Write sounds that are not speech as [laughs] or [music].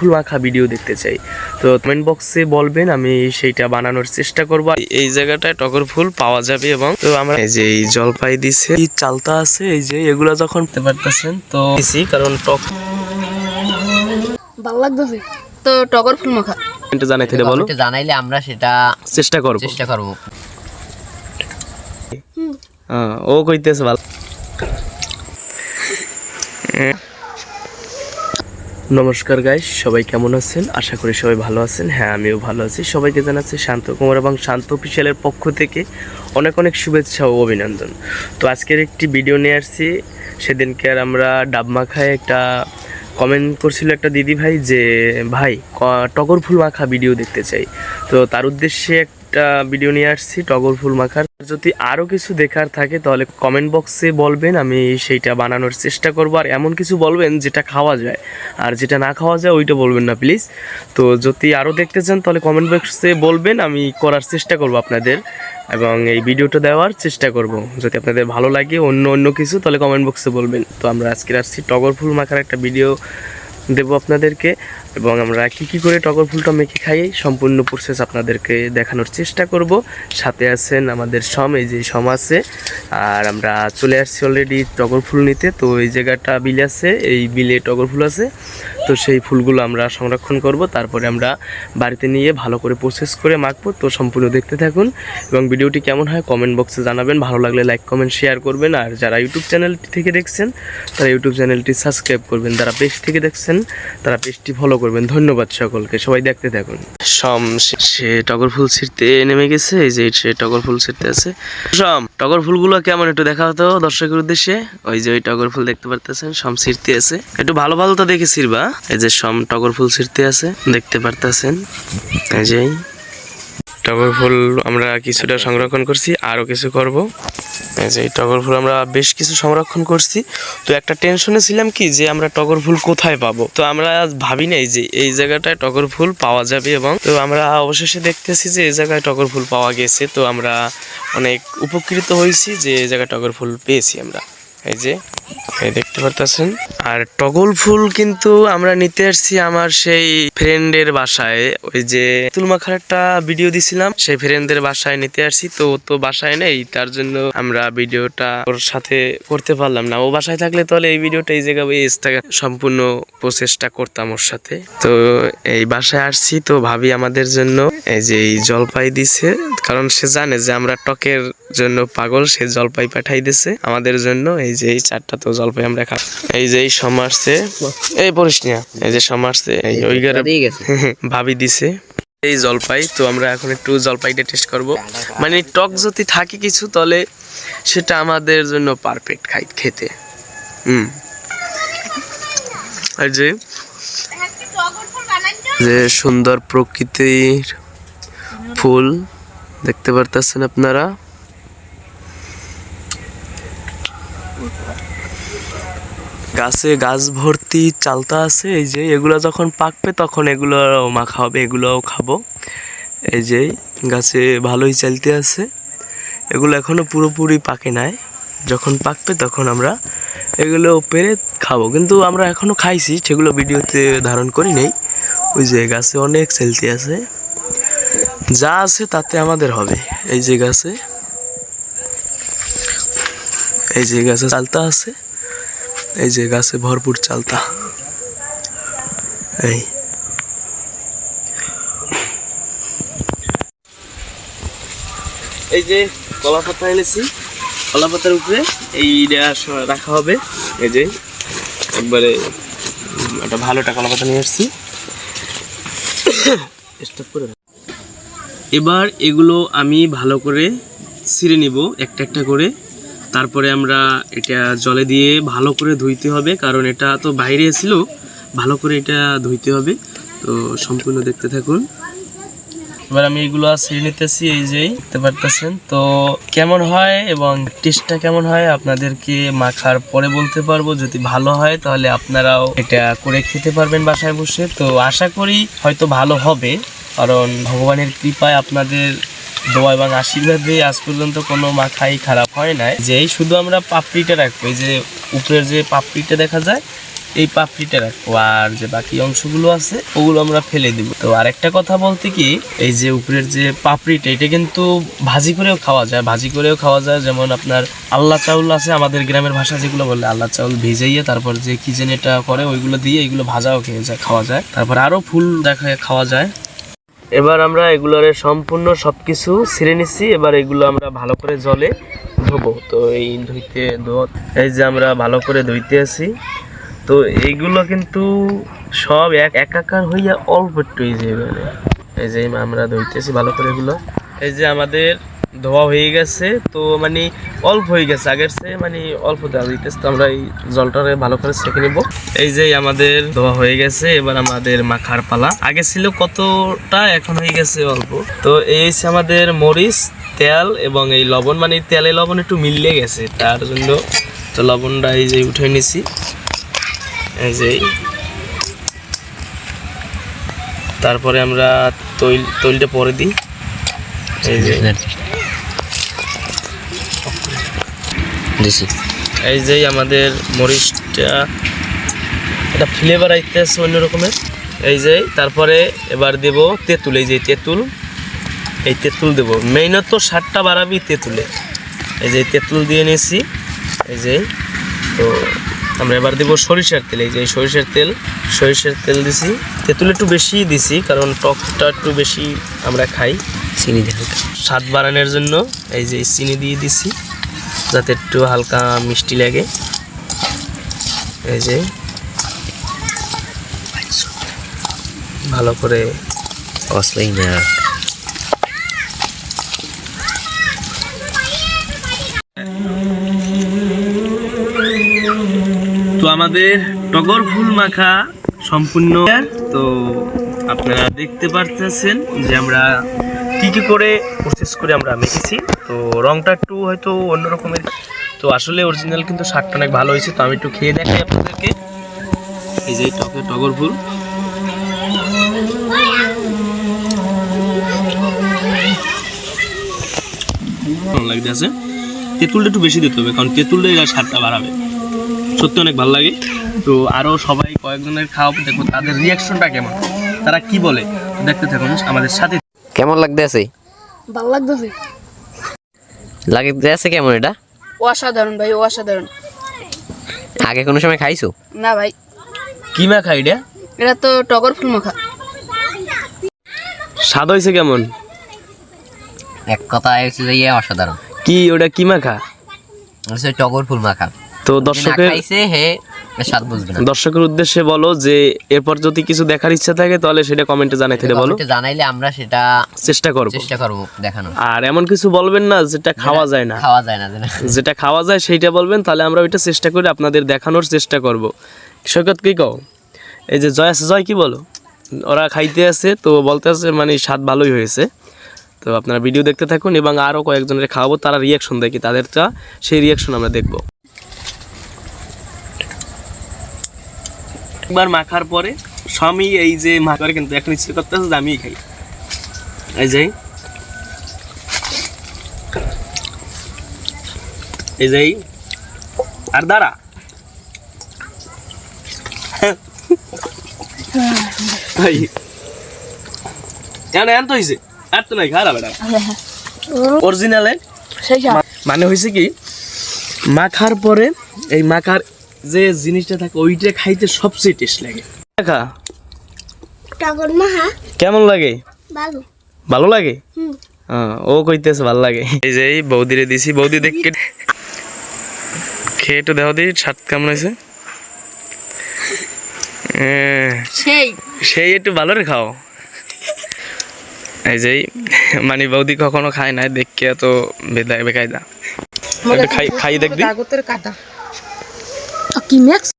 ফুল মাখা ভিডিও দেখতে চাই। তো কমেন্ট বক্সে বলবেন আমি সেইটা বানানোর চেষ্টা করব। এই জায়গাটায় টগর ফুল পাওয়া যাবে এবং তো আমরা এই যে এই জলপাই দিছে এই চালতা আছে এই যে এগুলা যখন পারতেছেন তো কারণ টক ভালো লাগতেছে। তো টগর ফুল মাখা। এটা জানাই থেকে বলো। জানাইলে আমরা সেটা চেষ্টা করব। চেষ্টা করব। হ্যাঁ ও কইতেছে ভালো। নমস্কার গাইস সবাই কেমন আছেন? আশা করি সবাই ভালো আছেন। হ্যাঁ আমিও ভালো আছি। সবাইকে জানাচ্ছি শান্ত কুমার এবং শান্ত অফিসিয়ালের পক্ষ থেকে অনেক অনেক শুভেচ্ছা ও অভিনন্দন। তো আজকের একটি ভিডিও নিয়ে আসছি। সেদিনকে আর আমরা ডাব মাখায় একটা কমেন্ট করছিল একটা দিদি ভাই যে, ভাই টগর ফুল মাখা ভিডিও দেখতে চাই। তো তার উদ্দেশ্যে একটা ভিডিও নিয়ে আসছি, টগর ফুল মাখার। যদি আরও কিছু দেখার থাকে, তাহলে কমেন্ট বক্সে বলবেন, আমি সেইটা বানানোর চেষ্টা করব। আর এমন কিছু বলবেন যেটা খাওয়া যায়, আর যেটা না খাওয়া যায় ওইটা বলবেন না প্লিজ তো যদি আরও দেখতে চান, তাহলে কমেন্ট বক্সে বলবেন, আমি করার চেষ্টা করব আপনাদের, এবং এই ভিডিওটা দেওয়ার চেষ্টা করব। যদি আপনাদের ভালো লাগে, অন্য অন্য কিছু, তাহলে কমেন্ট বক্সে বলবেন। তো আমরা আজকে আসছি টগর ফুল মাখার একটা ভিডিও দেবো আপনাদেরকে। এবং আমরা কি কি করে টগর ফুলটা মেখে খাই সম্পূর্ণ প্রসেস আপনাদেরকে দেখানোর চেষ্টা করব। সাথে আছেন আমাদের সম, এই যে সম আছে, আর আমরা চলে আসছি অলরেডি টগর ফুল নিতে। তো এই জায়গাটা বিল আছে, এই বিলে টগর ফুল আছে। তো সেই ফুলগুলো আমরা সংরক্ষণ করব, তারপরে আমরা বাড়িতে নিয়ে ভালো করে প্রসেস করে মাখবো। তো সম্পূর্ণ দেখতে থাকুন। এবং ভিডিওটি কেমন হয় কমেন্ট বক্সে জানাবেন। ভালো লাগলে লাইক কমেন্ট শেয়ার করবেন। আর যারা ইউটিউব চ্যানেলটি থেকে দেখছেন, তারা ইউটিউব চ্যানেলটি সাবস্ক্রাইব করবেন। যারা পেজ থেকে দেখছেন, তারা পেজটি ফলো করবেন। ধন্যবাদ সকলকে। সবাই দেখতে থাকুন। সম সে- টগর ফুল ছিঁড়তে নেমে গেছে। এই যে সে টগর ফুল ছিঁড়তে আছে। সম টগর ফুলগুলো কেমন একটু দেখা হতো দর্শকের উদ্দেশ্যে। ওই যে ওই টগর ফুল দেখতে পারতেছেন সম ছিঁড়তে আছে। একটু ভালো ভালো তো দেখে ছিঁড়বা। এই যে সম টগর ফুল ছিঁড়তে আছে দেখতে পারতেছেন। এই যে টগর ফুল আমরা কিছুটা সংরক্ষণ করছি আরও কিছু করব। এই যে এই টগর ফুল আমরা বেশ কিছু সংরক্ষণ করছি। তো একটা টেনশনে ছিলাম কি যে আমরা টগর ফুল কোথায় পাবো? তো আমরা ভাবি নাই যে এই জায়গাটায় টগর ফুল পাওয়া যাবে এবং তো আমরা অবশেষে দেখতেছি যে এই জায়গায় টগর ফুল পাওয়া গেছে। তো আমরা অনেক উপকৃত হয়েছি যে এই জায়গায় টগর ফুল পেয়েছি আমরা। এই যে, এই দেখতে পারতেছেন? আর টগল ফুল কিন্তু আমরা নিতে আসছি আমার সেই ফ্রেন্ডের বাসায়। ওই যে তুল মাখার একটা ভিডিও দিছিলাম, সেই ফ্রেন্ডের বাসায় নিতে আসছি। তো ও তো বাসায় নেই, তার জন্য আমরা ভিডিওটা ওর সাথে করতে পারলাম না। ও বাসায় থাকলে তাহলে এই ভিডিওটা এই জায়গায় এই সম্পূর্ণ প্রসেসটা করতাম ওর সাথে। তো এই বাসায় আসছি তো ভাবি আমাদের জন্য এই যে এই জলপাই দিছে, কারণ সে জানে যে আমরা টকের জন্য পাগল, সে জলপাই পাঠাই দিছে আমাদের জন্য। এই যে এই চারটা তো জলপাই আমরা খাই এই যে এই সমারছে এই পড়িস না এই যে সমারছে এই ওই [laughs] ভাবি দিছে এই জলপাই তো আমরা এখন একটু জলপাইটা টেস্ট করব। মানে টক যদি থাকে কিছু তাহলে সেটা আমাদের জন্য পারফেক্ট খাই খেতে। হুম। আর যে যে সুন্দর প্রকৃতির ফুল দেখতে পারতেছেন আপনারা? গাছে গাছ ভর্তি চালতা আছে, এই যে এগুলো যখন পাকবে তখন এগুলো মাখা হবে এগুলোও খাব। এই যে গাছে ভালোই চালতে আছে, এগুলো এখনও পুরোপুরি পাকে নাই। যখন পাকবে তখন আমরা এগুলো পেরে খাব। কিন্তু আমরা এখনও খাইছি, সেগুলো ভিডিওতে ধারণ করি নেই। ওই যে গাছে অনেক চালতে আছে, যা আছে তাতে আমাদের হবে। এই যে গাছে এই যে গাছে চালতা আছে, এই যে গাছে ভরপুর চালতা। এই। এই যে কলা পাতা এনেছি, কলা পাতার উপরে এইটা রাখা হবে। এই যে একবারে একটা ভালো একটা কলা পাতা নিয়ে স্টপ করে এবার এগুলো আমি ভালো করে ছিঁড়ে নিব, একটা একটা করে। তারপরে আমরা এটা জলে দিয়ে ভালো করে ধুইতে হবে, কারণ এটা তো বাইরে ছিল, ভালো করে এটা ধুইতে হবে। তো সম্পূর্ণ দেখতে থাকুন। এবার আমি এগুলো ছিঁড়ে নিতেছি, এই যে, দেখতে পারতেছেন। তো কেমন হয় এবং টেস্টটা কেমন হয় আপনাদেরকে মাখার পরে বলতে পারব। যদি ভালো হয়, তাহলে আপনারাও এটা করে খেতে পারবেন বাসায় বসে। তো আশা করি হয়তো ভালো হবে, কারণ ভগবানের কৃপায় আপনাদের দোয়া এবং আশীর্বাদ দিয়ে আজ পর্যন্ত কোনো মাখাই খারাপ হয় নাই। যে এই শুধু আমরা পাপড়িটা রাখব, এই যে উপরের যে পাপড়িটা দেখা যায়, এই পাপড়িটা রাখব। আর যে বাকি অংশগুলো আছে, ওগুলো আমরা ফেলে দিব। তো আরেকটা কথা বলতে কি, এই যে উপরের যে পাপড়িটা, এটা কিন্তু ভাজি করেও খাওয়া যায়। ভাজি করেও খাওয়া যায়, যেমন আপনার আল্লাহ চাউল আছে, আমাদের গ্রামের ভাষা যেগুলো বলে আল্লাহ চাউল ভিজাইয়ে তারপর যে কি যেন এটা করে, ওইগুলো দিয়ে এগুলো ভাজাও খেয়ে যায়, খাওয়া যায়। তারপর আরও ফুল দেখা, খাওয়া যায়। এবার আমরা এগুলোর সম্পূর্ণ সব কিছু ছিঁড়ে নিচ্ছি এবার এগুলো আমরা ভালো করে জলে ধোবো। তো এই ধুইতে এই যে আমরা ভালো করে ধুইতে আছি। তো এইগুলো কিন্তু সব এক একাকার হইয়া অল্প একটু এই যে এবারে এই যে আমরা ধুইতেছি ভালো করে এগুলো। এই যে আমাদের ধোয়া হয়ে গেছে, তো মানে অল্প হয়ে গেছে। আগের চেয়ে মানে অল্প দেওয়া হইতেছে, তো আমরা এই জলটারে ভালো করে সেঁকে নিব। এই যে আমাদের ধোয়া হয়ে গেছে, এবার আমাদের মাখার পালা। আগে ছিল কতটা, এখন হয়ে গেছে অল্প। তো এই হচ্ছে আমাদের মরিচ, তেল এবং এই লবণ। মানে তেলে লবণ একটু মিলিয়ে গেছে, তার জন্য তো লবণটা এই যে উঠে নিছি। এই যে তারপরে আমরা তৈল, তৈলটা পরে দিই। এই যে। দিছি এই যে আমাদের মরিচটা এটা ফ্লেভার আইতে আছে অন্য রকমের। এই যে তারপরে এবার দেব তেঁতুল এই যে তেঁতুল। এই তেঁতুল দেব। মেইনত তো সারটা বাড়াবি তেঁতুলে। এই যে তেঁতুল দিয়ে নিয়েছি। এই যে তো আমরা এবার দেব সরিষার তেল। এই যে সরিষার তেল সরিষার তেল দিছি। তেঁতুল একটু বেশি দিছি কারণ টকটা একটু বেশি আমরা খাই। চিনি দিয়ে স্বাদ বাড়ানোর জন্য এই যে চিনি দিয়ে দিছি। যাতে একটু হালকা মিষ্টি লাগে। এই যে। ভালো করে কসলাই না। তো আমাদের টগর ফুল মাখা সম্পূর্ণ। তো আপনারা দেখতে পারতেছেন যে আমরা কি কি করে প্রসেস করে আমরা মেখেছি? তো রংটা একটু হয়তো অন্য রকমের। তো আসলে অরিজিনাল কিন্তু শাকটা অনেক ভালো হয়েছে, তো আমি একটু খেয়ে দেখাই আপনাদেরকে। এই যে টকে টগর লাগতেছে তেঁতুলটা একটু বেশি দিতে হবে, কারণ তেঁতুলটা এরা স্বাদটা বাড়াবে। সত্যি অনেক ভালো লাগে। তো আরও সবাই কয়েকজনের খাওয়াবো দেখো তাদের রিয়াকশনটা কেমন? তারা কি বলে? দেখতে থাকুন আমাদের সাথে কেমন লাগতে আছে ভালো লাগতেছে। লাগতে আছে কেমন এটা? অসাধারণ ভাই অসাধারণ। আগে কোনো সময় খাইছো? না ভাই। কি মাখা এটা? এটা তো টগর ফুল মাখা। স্বাদ হয়েছে কেমন? এক কথা হচ্ছে যে ইয়ে অসাধারণ। কি ওটা কি মাখা? টগর ফুল মাখা। তো দর্শকের খাইছে হে স্বাদ বুঝবে না। দর্শকের উদ্দেশ্যে বলো যে এরপর যদি কিছু দেখার ইচ্ছা থাকে তাহলে সেটা কমেন্টে জানাইতে বলো। জানাইলে আমরা সেটা চেষ্টা করব। চেষ্টা করব দেখানো আর এমন কিছু বলবেন না যেটা খাওয়া যায় না। খাওয়া যায় না যেটা। খাওয়া যায় সেইটা বলবেন তাহলে আমরা ওইটা চেষ্টা করে আপনাদের দেখানোর চেষ্টা করব। সৈকত কি কও? এই যে জয় আছে জয় কি বলো? ওরা খাইতে আছে তো বলতে আছে মানে স্বাদ ভালোই হয়েছে। তো আপনারা ভিডিও দেখতে থাকুন এবং আরও কয়েকজনের খাওয়াবো তারা রিয়াকশন দেখি তাদেরটা সেই রিয়াকশন আমরা দেখব। একবার মাখার পরে স্বামী এই যে মাখার কিন্তু এখন ইচ্ছে করতেছে যে আমিই খাই। এই যে। এই যে। আর দাঁড়া। মানে হয়েছে কি মাখার পরে এই মাখার যে জিনিসটা থাকে ওইটা খাইতে সবচেয়ে টেস্ট লাগে। দেখা টগর মাহা কেমন লাগে? ভালো। ভালো লাগে? হুম। ও কইতেছে ভালো লাগে। এই যে এই বৌদিরে দিছি। বৌদি দেখকে খেয়ে একটু দেখো দি স্বাদ কেমন হয়েছে? হ্যাঁ, সেই। সেই একটু ভালো রে খাও। এই যে এই, মানে বৌদি কখনো খায় না দেখকে এত বেদায় বেকায়দা। খাই খাই দেখবি। কাগতের কাটা কি ম্যাক্স